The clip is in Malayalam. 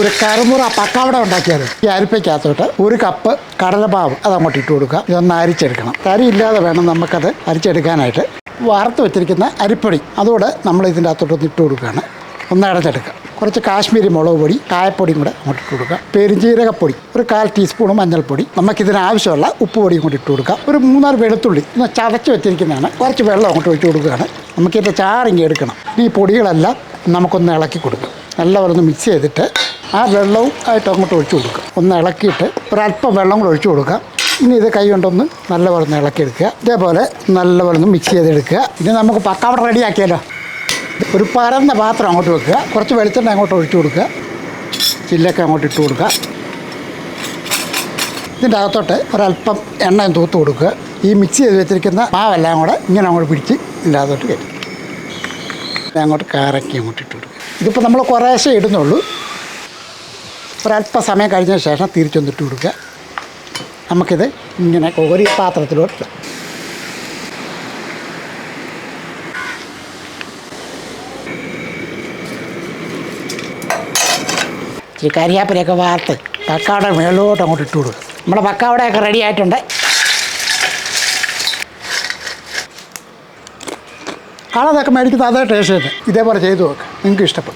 ഒരു കറുമുറ പക്കാവട ഉണ്ടാക്കിയാൽ ഈ അരിപ്പയ്ക്കകത്തോട്ട് ഒരു കപ്പ് കടലമാവ് അത് അങ്ങോട്ട് ഇട്ട് കൊടുക്കുക. ഇതൊന്ന് അരിച്ചെടുക്കണം. തരി ഇല്ലാതെ വേണം നമുക്കത് അരിച്ചെടുക്കാനായിട്ട്. വറുത്ത് വെച്ചിരിക്കുന്ന അരിപ്പൊടി അതുകൂടെ നമ്മൾ ഇതിന്റെ അകത്തോട്ട് ഇട്ട് കൊടുക്കുകയാണ്. ഒന്ന് അടച്ചെടുക്കുക കുറച്ച് കാശ്മീരി മുളക് പൊടി കായപ്പൊടിയും കൂടെ അങ്ങോട്ട് ഇട്ട് കൊടുക്കുക. പെരുംജീരകപ്പൊടി ഒരു കാൽ ടീസ്പൂൺ മഞ്ഞൾപ്പൊടി നമുക്കിതിന് ആവശ്യമുള്ള ഉപ്പ് പൊടിയും കൂടി ഇട്ട് കൊടുക്കുക. ഒരു മൂന്നാറ് വെളുത്തുള്ളി ഒന്ന് ചതച്ച് വെച്ചിരിക്കുന്നതാണ്. കുറച്ച് വെള്ളം അങ്ങോട്ട് ഒഴിച്ച് കൊടുക്കുകയാണ്. നമുക്കിതിന്റെ ചാറിങ്ങി എടുക്കണം. ഈ പൊടികളെല്ലാം നമുക്കൊന്ന് ഇളക്കി കൊടുക്കും. നല്ലപോലെ ഒന്ന് മിക്സ് ചെയ്തിട്ട് ആ വെള്ളവും ആയിട്ട് അങ്ങോട്ട് ഒഴിച്ചു കൊടുക്കുക. ഒന്ന് ഇളക്കിയിട്ട് ഒരല്പം വെള്ളം കൂടെ ഒഴിച്ചു കൊടുക്കുക. ഇനി ഇത് കൈ കൊണ്ടൊന്ന് നല്ലപോലെ ഒന്ന് ഇളക്കിയെടുക്കുക. ഇതേപോലെ നല്ലപോലെ ഒന്ന് മിക്സ് ചെയ്തെടുക്കുക. ഇനി നമുക്ക് പക്കാവട റെഡിയാക്കിയാലോ ഒരു പരന്ന പാത്രം അങ്ങോട്ട് വെക്കുക. കുറച്ച് വെളിച്ചെണ്ണ അങ്ങോട്ട് ഒഴിച്ചു കൊടുക്കുക. ചില്ലൊക്കെ അങ്ങോട്ട് ഇട്ട് കൊടുക്കുക. ഇതിന്റെ അകത്തോട്ട് ഒരല്പം എണ്ണയും തൂത്ത് കൊടുക്കുക. ഈ മിക്സ് ചെയ്ത് വെച്ചിരിക്കുന്ന മാവെല്ലാം കൂടെ ഇങ്ങനെ അങ്ങോട്ട് പിടിച്ച് ഇതിന്റെ അകത്തോട്ട് കയറ്റും. അങ്ങോട്ട് കറക്കി അങ്ങോട്ട് ഇട്ട് കൊടുക്കുക. ഇതിപ്പോൾ നമ്മൾ കുറേശ്ശേ ഇടുന്നുള്ളൂ. ഒരല്പ സമയം കഴിഞ്ഞ ശേഷം തിരിച്ചൊന്നിട്ട് കൊടുക്കുക. നമുക്കിത് ഇങ്ങനെ ഒരു പാത്രത്തിലോട്ട്. ഇച്ചിരി കരിയാപ്പിലൊക്കെ വാർത്ത് പക്കാവട മേളിലോട്ട് അങ്ങോട്ട് ഇട്ട് കൊടുക്കുക. നമ്മുടെ പക്കാവടയൊക്കെ റെഡി ആയിട്ടുണ്ട്. ആളതൊക്കെ മേടിക്കുന്നത് അതേ ടേസ്റ്റ് തന്നെ. ഇതേപോലെ ചെയ്തു നോക്കുക നിങ്ങൾക്ക് ഇഷ്ടപ്പെടും.